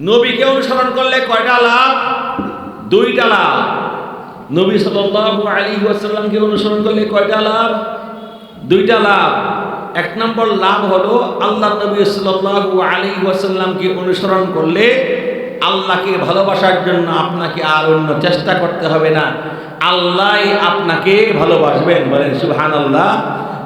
নবীকে অনুসরণ করলে কয়টা লাভ? দুইটা লাভ। নবী সাল্লাল্লাহু আলাইহি ওয়াসাল্লামকে অনুসরণ করলে কয়টা লাভ? দুইটা লাভ। এক নম্বর লাভ হলো আল্লাহ নবী সাল্লাল্লাহু আলাইহি ওয়াসাল্লামকে অনুসরণ করলে আল্লাহকে ভালোবাসার জন্য আপনাকে আর অন্য চেষ্টা করতে হবে না। আল্লাহ আপনাকে ভালোবাসবেন, বলেন সুবহানাল্লাহ।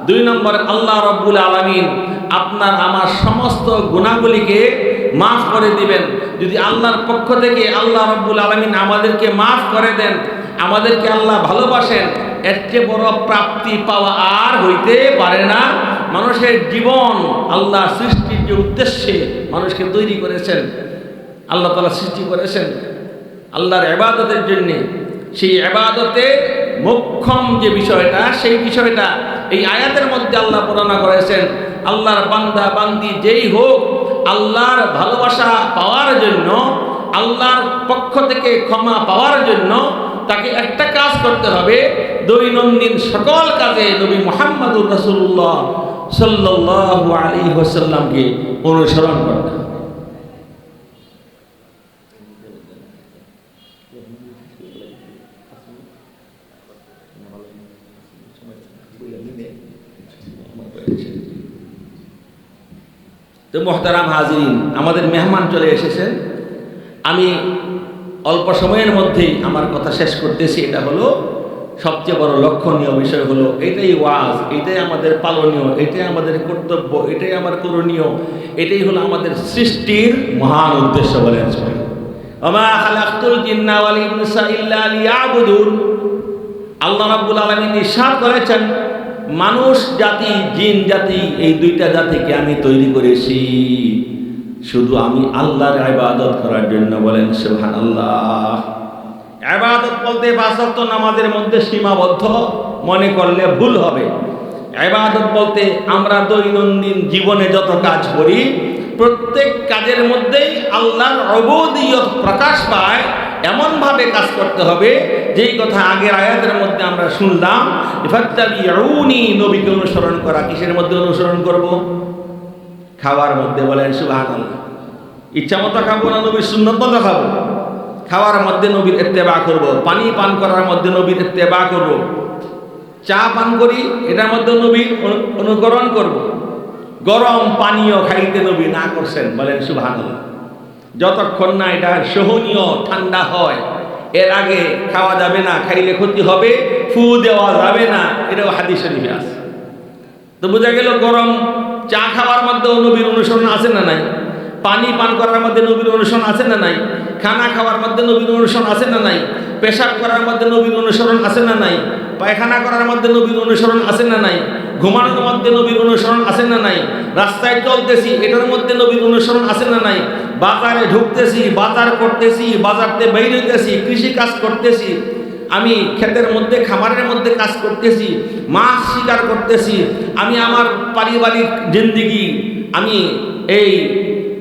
দুই নম্বর, আল্লাহ রব্বুল আলামিন আপনার আমার সমস্ত গুণাগুলিকে মাফ করে দিবেন। যদি আল্লাহর পক্ষ থেকে আল্লাহ রব্বুল আলমিন আমাদেরকে মাফ করে দেন, আমাদেরকে আল্লাহ ভালোবাসেন, এর চেয়ে বড় প্রাপ্তি পাওয়া আর হইতে পারে না। মানুষের জীবন আল্লাহ সৃষ্টির যে উদ্দেশ্যে মানুষকে তৈরি করেছেন, আল্লাহ তালা সৃষ্টি করেছেন, আল্লাহর এবাদতের জন্যে। সেই এবাদতে মোক্ষম যে বিষয়টা, সেই বিষয়টা এই আয়াতের মধ্যে আল্লাহ বর্ণনা করেছেন, আল্লাহর বান্দা, বান্দি যেই হোক, আল্লাহর ভালোবাসা পাওয়ার জন্য, আল্লাহর পক্ষ থেকে ক্ষমা পাওয়ার জন্য তাকে একটা কাজ করতে হবে, দৈনন্দিন সকল কাজে নবী মোহাম্মদুর রসুল্লাহ সাল্লাহ আলী হোসাল্লামকে অনুসরণ করতে হবে। তো মোহতারাম হাজিরিন, আমাদের মেহমান চলে এসেছেন আমি অল্প সময়ের মধ্যেই আমার কথা শেষ করতেছি। এটা হলো সবচেয়ে বড় লক্ষণীয় বিষয় হলো, এটাই ওয়াজ, এটাই আমাদের পালনীয়, এটাই আমাদের কর্তব্য, এটাই আমার করণীয়, এটাই হলো আমাদের সৃষ্টির মহান উদ্দেশ্য বলে আল্লাহ রাব্বুল আলামিন ইরশাদ করেছেন মানুষ, জাতি, জিন, জাতি, এই দুইটা জাতিকে আমি তৈরি করেছি। শুধু আমি আল্লাহর ইবাদত করার জন্য বলেন সুবহান আল্লাহ ইবাদত বলতে বাসক্ত নামাজের মধ্যে সীমাবদ্ধ, মনে করলে ভুল হবে। ইবাদত বলতে আমরা দৈনন্দিন জীবনে যত কাজ করি, প্রত্যেক কাজের মধ্যেই আল্লাহর অবদিয়ত প্রকাশ পায় এমনভাবে কাজ করতে হবে, যেই কথা আগের আয়াতের মধ্যে আমরা শুনলাম নবীকে অনুসরণ করা, কিসের মধ্যে অনুসরণ করব? খাওয়ার মধ্যে বলেন, সুবহানাল্লাহ। ইচ্ছা মতো খাব না, নবীর সুন্নত মতো খাব? খাওয়ার মধ্যে নবীর ইত্তেবা করব, পানি পান করার মধ্যে নবীর ইত্তেবা করব। চা পান করি, এটার মধ্যে নবীর অনুকরণ করব। গরম পানীয় খাইতে নবী না করছেন, বলেন, সুবহানাল্লাহ। যতক্ষণ না এটা সহনীয়, ঠান্ডা হয়, এর আগে খাওয়া যাবে না, খাইলে ক্ষতি হবে, ফু দেওয়া যাবে না, এটাও হাদিস শরীফে আছে। তো বোঝা গেল গরম চা খাওয়ার মধ্যে নবীর অনুসরণ আছে না নাই? পানি পান করার মধ্যে নবীর অনুসরণ আছে না নাই? খানা খাওয়ার মধ্যে নবীর অনুসরণ আছে না নাই? পেশাব করার মধ্যে নবীর অনুসরণ আছে না নাই? পায়খানা করার মধ্যে নবীর অনুসরণ আছে না নাই? ঘুমানোর মধ্যে নবীর অনুসরণ আছে না নাই? রাস্তায় চলতেছি, এটার মধ্যে নবীর অনুসরণ আছে না নাই? বাজারে ঢুকতেছি, বাজার করতেছি, বাজারতে বেরোতেছি কৃষি কাজ করতেছি, আমি ক্ষেতের মধ্যে, খামারের মধ্যে কাজ করতেছি, মাছ শিকার করতেছি, আমি আমার পারিবারিক জিন্দিগি আমি এই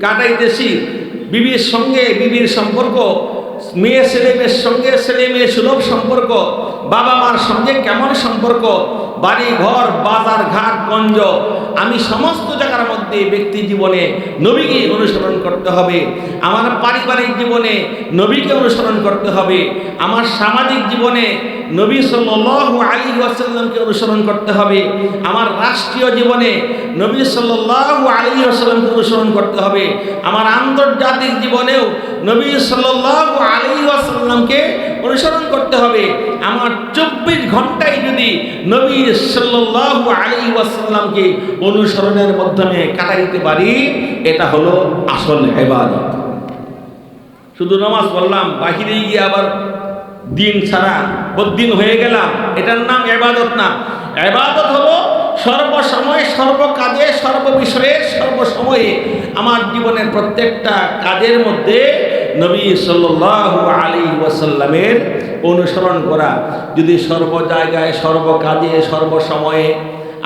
কাটাইতেছি। বিবির সঙ্গে বিবির সম্পর্ক, মেয়ে, ছেলে মেয়ের সঙ্গে ছেলে মেয়ে সুলভ সম্পর্ক, বাবা মার সঙ্গে কেমন সম্পর্ক বাড়ি ঘর বাজার ঘাট, গঞ্জ, আমি সমস্ত জায়গার মধ্যে ব্যক্তি জীবনে নবীকে অনুসরণ করতে হবে। আমার পারিবারিক জীবনে নবীকে অনুসরণ করতে হবে। আমার সামাজিক জীবনে নবী সাল্লাল্লাহু আলী ওয়াসাল্লামকে অনুসরণ করতে হবে। আমার রাষ্ট্রীয় জীবনে নবী সাল্লাল্লাহু আলী ওয়াসাল্লামকে অনুসরণ করতে হবে। আমার আন্তর্জাতিক জীবনেও নবী সাল্লাল্লাহু আলী ওয়াসাল্লামকে অনুসরণ করতে হবে। আমার চব্বিশ ঘন্টায় যদি নবী সাল্লাল্লাহু আলী ওয়াসাল্লামকে অনুসরণের মাধ্যমে কাটাইতে পারি, এটা হলো আসল হেবাদত শুধু নামাজ পড়লাম বাহিরে গিয়ে আবার দিন ছাড়া বদিন হয়ে গেলাম, এটার নাম এবাদত না। এবাদত হলো সর্বসময় সর্বকাজে, সর্ববিষয়ে, সর্বসময়ে আমার জীবনের প্রত্যেকটা কাজের মধ্যে নবী সাল্লাল্লাহু আলী ওয়াসাল্লামের অনুসরণ করা, যদি সর্ব জায়গায় সর্বকাজে, সর্বসময়ে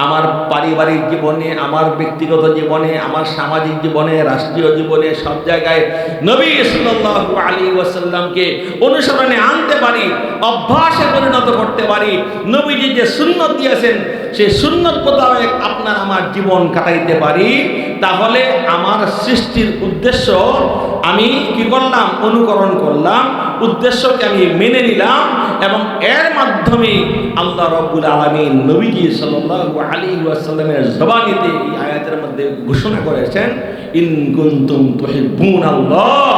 আমার পারিবারিক জীবনে, আমার ব্যক্তিগত জীবনে, আমার সামাজিক জীবনে, রাষ্ট্রীয় জীবনে সব জায়গায় নবী সাল্লাল্লাহু আলী ওয়াসাল্লামকে অনুসরণে আনতে পারি, অভ্যাসে পরিণত করতে পারি, নবীজি যে সুন্নত দিয়েছেন, সেই সুন্নত মোতাবেক আপনার আমার জীবন কাটাইতে পারি, তাহলে আমার সৃষ্টির উদ্দেশ্য আমি কি করলাম? অনুকরণ করলাম। উদ্দেশ্যকে আমি মেনে নিলাম এবং এর মাধ্যমে আল্লাহ রব্বুল আলমিন নবীজি সাল্লাল্লাহু আলাইহি ওয়াসাল্লামের জবানিতে এই আয়াতের মধ্যে ঘোষণা করেছেন, ইন কুনতুম তুহিব্বুন আল্লাহ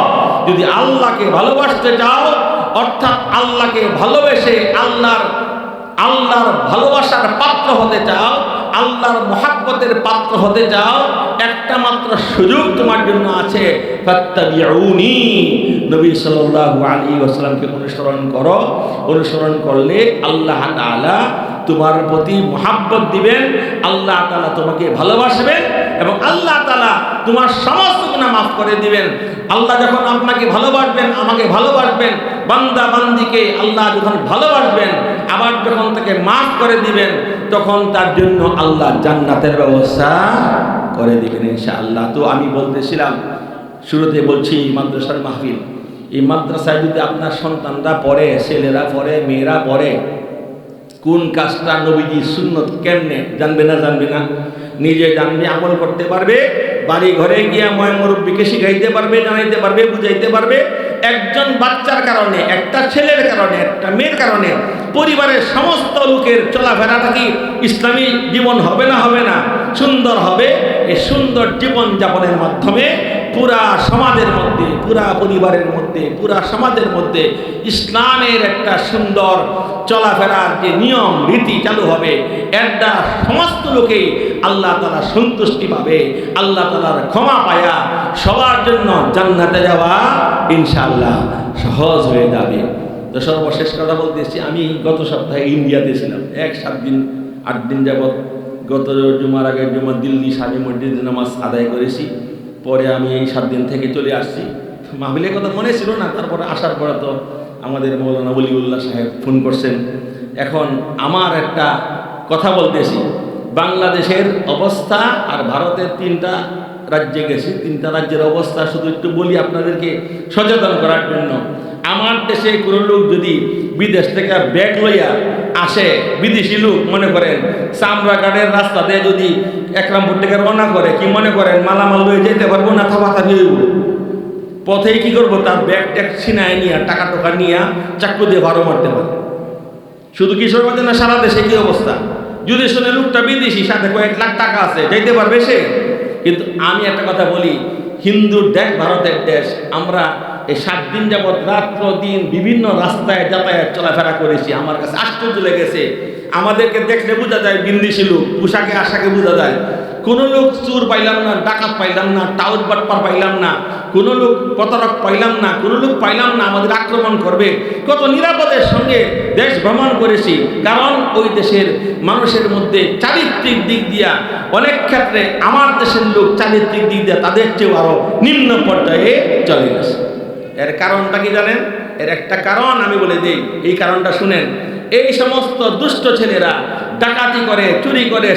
যদি আল্লাহকে ভালোবাসতে চাও, অর্থাৎ আল্লাহকে ভালোবেসে আল্লাহর আল্লাহর ভালোবাসার পাত্র হতে চাও আল্লাহর মহাব্বতের পাত্র হতে যাও একটা মাত্র সুযোগ তোমার জন্য আছে। নবী সাল্লাল্লাহু আলাইহি অনুসরণ করো। অনুসরণ করলে আল্লাহ তোমার প্রতি মহাব্বত দিবেন, আল্লাহ তাআলা তোমাকে ভালোবাসবেন এবং আল্লাহ তালা তোমার সমস্ত গুনাহ মাফ করে দিবেন। আল্লাহ যখন আপনাকে ভালোবাসবেন, আমাকে ভালোবাসবেন, বান্দা বান্দিকে আল্লাহ যখন ভালোবাসবেন, আবার যখন তাকে মাফ করে দিবেন, তখন তার জন্য আল্লাহ জান্নাতের ব্যবস্থা করে দিবেন ইনশাআল্লাহ। তো আমি বলতেছিলাম, শুরুতে বলছি মাদ্রাসার মাহফিল। এই মাদ্রাসায় যদি আপনার সন্তানরা পড়ে, ছেলেরা পড়ে, মেয়েরা পড়ে কোন কাজটা নবীজি সুন্নত কেমনে? জানবে না জানবে না। নিজে জানবে, আমল করতে পারবে, বাড়ি ঘরে গিয়ে ময় মুরব্বীকে শিখাইতে পারবে, জানাইতে পারবে, বুঝাইতে পারবে। একজন বাচ্চার কারণে, একটা ছেলের কারণে, একটা মেয়ের কারণে পরিবারের সমস্ত লোকের চলাফেরাটা কি ইসলামী জীবন হবে না হবে না, সুন্দর হবে। এই সুন্দর জীবন যাপনের মাধ্যমে পুরা সমাজের মধ্যে, পুরা পরিবারের মধ্যে, পুরা সমাজের মধ্যে ইসলামের একটা সুন্দর চলাফেরার যে নিয়ম, রীতি চালু হবে, একটা সমস্ত লোকেই আল্লাহ তালা সন্তুষ্টি পাবে, আল্লাহ তালার ক্ষমা পায়া সবার জন্য জান্নাতে যাওয়া ইনশাআল্লাহ সহজ হয়ে যাবে। তো সর্বশেষ কথা বলতেছি আমি গত সপ্তাহে ইন্ডিয়াতে ছিলাম। এক সাত দিন, আট দিন যাবৎ গত জুমার আগের জুমা দিল্লি সাজে মসজিদে নামাজ আদায় করেছি। পরে আমি এই সাত দিন থেকে চলে আসছি। মাহবিলের কথা মনে ছিল না, তারপরে আসার পরে তো আমাদের মৌলানা বলিউল্লাহ সাহেব ফোন করছেন। এখন আমার একটা কথা বলতেছি, বাংলাদেশের অবস্থা আর ভারতের তিনটা রাজ্যে গেছি, তিনটা রাজ্যের অবস্থা শুধু একটু বলি আপনাদেরকে সচেতন করার জন্য। আমার দেশে কোনো লোক যদি বিদেশ থেকে ব্যাগ লইয়া আসে বিদেশি লোক মনে করেন চামড়াঘাটের রাস্তা দিয়ে যদি একরামপুর থেকে রওনা করে, কি মনে করেন মালামাল লয়ে যেতে পারব না থাকা হইব? পথেই কি করব? তার ব্যাগ ট্যাগ ছিনায় নিয়ে, টাকা টাকা নিয়ে চাকু দিয়ে ভাড়ো মারতে পারে শুধু কিশোরগঞ্জে না, সারা দেশে কি অবস্থা? যদি শুনে লোকটা বিদেশি, সাথে কয়েক লাখ টাকা আছে, যাইতে পারবে সে? কিন্তু আমি একটা কথা বলি, হিন্দুর দেশ ভারতের দেশ, আমরা এই সাত দিন যাবৎ, রাত্র, দিন বিভিন্ন রাস্তায় যাতায়াত, চলাফেরা করেছি আমার কাছে। আশ্চর্য লেগেছে। আমাদেরকে দেখলে বোঝা যায় বিন্দিশি লোক, পোশাকে, আশাকে বোঝা যায়। কোনো লোক চুর পাইলাম না, ডাকাত পাইলাম না টাউট বাটপার পাইলাম না, কোনো লোক প্রতারক পাইলাম না, কোনো লোক পাইলাম না, আমাদের আক্রমণ করবে। কত নিরাপদের সঙ্গে দেশ ভ্রমণ করেছি। কারণ ওই দেশের মানুষের মধ্যে চারিত্রিক দিক দিয়া, অনেক ক্ষেত্রে আমার দেশের লোক চারিত্রিক দিক দিয়া তাদের চেয়েও আরও নিম্ন পর্যায়ে চলে গেছে। এর কারণটা কি জানেন? এর একটা কারণ আমি বলে দিই, এই কারণটা শুনেন। এই সমস্ত দুষ্ট ছেলেরা ডাকাতি করে, চুরি করে